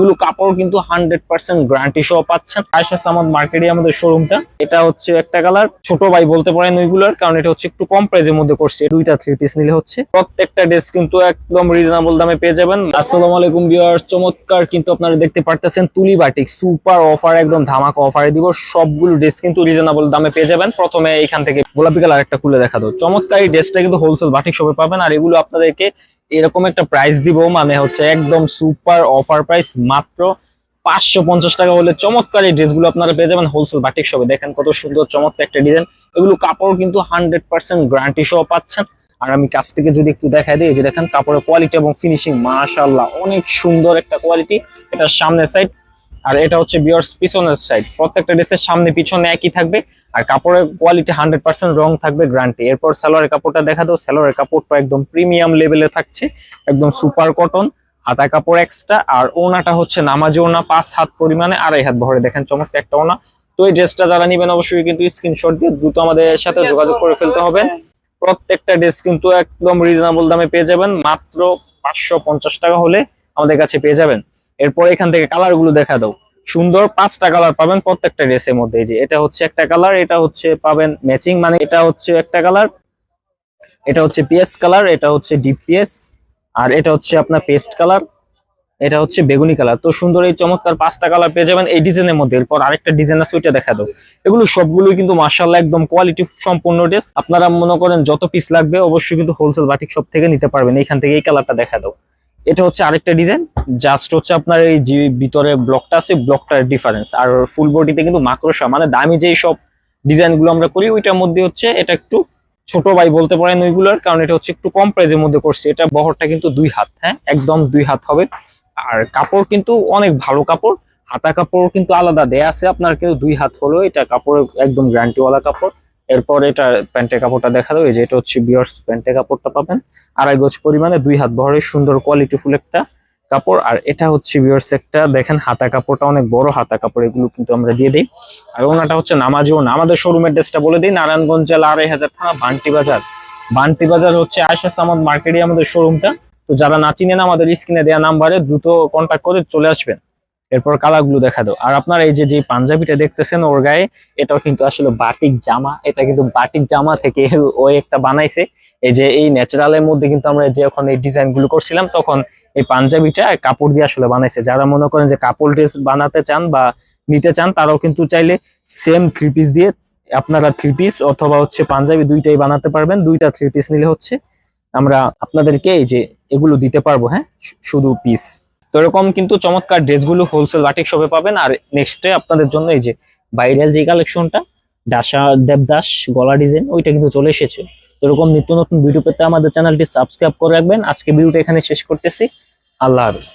এগুলো কাপড় কিন্তু হান্ড্রেড পার্সেন্ট গ্যারান্টি সহ পাচ্ছেন। আয়সা সামাদ মার্কেটে আমাদের শোরুমটা এটা হচ্ছে একটা কালার ছোট ভাই বলতে পারেন ওইগুলোর, কারণ এটা হচ্ছে একটু কম প্রাইজের মধ্যে করছে। দুইটা থ্রি পিস নিলে হচ্ছে প্রত্যেকটা ড্রেস কিন্তু একদম রিজনেবল দামে পেয়ে যাবেন। আসসালামু আলাইকুম ভিউয়ার্স চমৎকার কিন্তু আপনারা দেখতে পারতেছেন তুলি বাটিক সুপার অফার একদম ধামাকা অফারে দিব। সবগুলো ড্রেস কিন্তু রিজনেবল দামে পেয়ে যাবেন। প্রথমে এখান থেকে গোলাপি কালার একটা খুলে দেখা দাও। চমৎকার এই ড্রেসটা কিন্তু হোলসেল বাটিক শপে পাবেন। আর এগুলো আপনাদেরকে এরকম একটা প্রাইস দিব মানে হচ্ছে একদম সুপার অফার প্রাইস মাত্র পাঁচশো পঞ্চাশ টাকা হলে চমৎকার এই ড্রেসগুলো আপনারা পেয়ে যাবেন হোলসেল বাটিক শপে দেখেন কত সুন্দর, চমৎকার একটা ডিজাইন এগুলো কাপড় কিন্তু হান্ড্রেড পার্সেন্ট গ্যারান্টি সহ পাচ্ছেন। আর আমি কাছ থেকে যদি একটু দেখাই দিই যে দেখেন, কাপড়ের কোয়ালিটি এবং ফিনিশিং মাশাআল্লাহ, অনেক সুন্দর একটা কোয়ালিটি এটা সামনে সাইড আর এটা হচ্ছে বিয়ার্স পিছনের সাইড প্রত্যেকটা ড্রেসের সামনে পিছনে একই থাকবে, আর কাপড়ের কোয়ালিটি হান্ড্রেড পার্সেন্ট রং থাকবে গ্রান্টি এরপর সালোয়ারের কাপড়টা দেখা দাও, সালোয়ারের কাপড়টা একদম প্রিমিয়াম লেভেলে থাকছে, একদম সুপার কটন হাতা কাপড় এক্সট্রা আর ওনাটা হচ্ছে নামাজি ওনা, পাঁচ হাত পরিমাণে আড়াই হাত ভরে। দেখেন চমৎকার একটা ওনা। তো এই ড্রেসটা যারা নিবেন অবশ্যই কিন্তু স্ক্রিনশট দিয়ে দ্রুত আমাদের সাথে যোগাযোগ করে ফেলতে হবে। প্রত্যেকটা ড্রেস কিন্তু একদম রিজনেবল দামে পেয়ে যাবেন, মাত্র পাঁচশো পঞ্চাশ টাকা হলে আমাদের কাছে পেয়ে যাবেন। এরপর এখান থেকে কালারগুলো দেখা দাও। সুন্দর পাঁচটা কালার পাবেন প্রত্যেকটা ড্রেসের মধ্যে। যে, এটা হচ্ছে একটা কালার এটা হচ্ছে পাবেন ম্যাচিং মানে এটা হচ্ছে একটা কালার এটা হচ্ছে পিএস কালার এটা হচ্ছে ডিপ পিএস আর এটা হচ্ছে আপনার পেস্ট কালার এটা হচ্ছে বেগুনি কালার তো সুন্দর এই চমৎকার পাঁচটা কালার পেয়ে যাবেন এই ডিজাইনের মধ্যে। এরপর আরেকটা ডিজাইন আছে, ওইটা দেখা দাও। এগুলো সবগুলোই কিন্তু মার্শাল্লাহ একদম কোয়ালিটি সম্পূর্ণ ড্রেস আপনারা মনে করেন যত পিস লাগবে, অবশ্যই কিন্তু হোলসেল বাটিক শপ থেকে নিতে পারবেন। এইখান থেকে এই কালারটা দেখা দাও। এটা হচ্ছে আরেকটা ডিজাইন জাস্ট হচ্ছে আপনার এই যে ভিতরে ব্লকটা আছে ব্লকটার ডিফারেন্স আর ফুল বডিতে কিন্তু মাকড়সা মানে দামি যেই সব ডিজাইনগুলো আমরা করি, ওইটার মধ্যে হচ্ছে এটা একটু ছোট ভাই বলতে পারেন ওইগুলোর, কারণ এটা হচ্ছে একটু কম প্রাইজের মধ্যে করছে। এটা বহরটা কিন্তু দুই হাত হ্যাঁ? একদম দুই হাত হবে। আর কাপড় কিন্তু অনেক ভালো কাপড়। হাতা কাপড় কিন্তু আলাদা দেয়া আছে আপনার, কিন্তু দুই হাত হলো এটা কাপড় একদম গ্যারান্টিওয়ালা কাপড়। এরপর এটা প্যান্টের কাপড়টা দেখা দাও, এই যে এটা হচ্ছে বিয়ার্স প্যান্টের কাপড়টা পাবেন। আড়াই গজ পরিমাণে, দুই হাত বহরের সুন্দর কোয়ালিটি ফুল একটা কাপড়। আর এটা হচ্ছে বিয়ার্স একটা, দেখেন হাতা কাপড়টা অনেক বড় হাতা কাপড়, এগুলো কিন্তু আমরা দিয়ে দিই। আর ওনাটা হচ্ছে নামাজি ওনা আমাদের শোরুমের ড্রেসটা বলে দিই, নারায়ণগঞ্জ জেলা আড়াই হাজার থানা, বান্টি বাজার। বান্টি বাজার হচ্ছে আয়সা সামাদ মার্কেটে আমাদের শোরুমটা তো যারা না চিনেন, আমাদের স্ক্রিনে দেওয়া নাম্বারে দ্রুত কন্ট্যাক্ট করে চলে আসবেন। এরপর কালারগুলো দেখা দাও। আর আপনার এই যে পাঞ্জাবিটা দেখতেছেন ওর গায়ে, এটাও কিন্তু আসলে বাটিক জামা। এটা কিন্তু বাটিক জামা থেকে ও একটা বানাইছে। এই যে, এই ন্যাচারালের মধ্যে কিন্তু আমরা যে এখন এই ডিজাইনগুলো করছিলাম, তখন এই পাঞ্জাবিটা কাপড় দিয়ে আসলে বানাইছে। যারা মনে করেন যে কাপড় ড্রেস বানাতে চান বা নিতে চান, তারাও কিন্তু চাইলে সেম থ্রি পিস দিয়ে আপনারা থ্রি পিস অথবা হচ্ছে পাঞ্জাবি দুইটাই বানাতে পারবেন। দুইটা থ্রি পিস নিলে হচ্ছে আমরা আপনাদেরকে এই যে এগুলো দিতে পারব হ্যাঁ? শুধু পিস তো এরকম কিন্তু চমৎকার ড্রেসগুলো হোলসেল বাটিক শপে পাবেন। আর নেক্সটে আপনাদের জন্য এই যে ভাইরাল যে কালেকশনটা ডাসা দেবদাস গলা ডিজাইন ওইটা কিন্তু চলে এসেছে। তো এরকম নিত্য নতুন ভিডিও পেতে আমাদের চ্যানেলটি সাবস্ক্রাইব করে রাখবেন। আজকে ভিডিওটা এখানে শেষ করতেছি। আল্লাহ হাফিজ।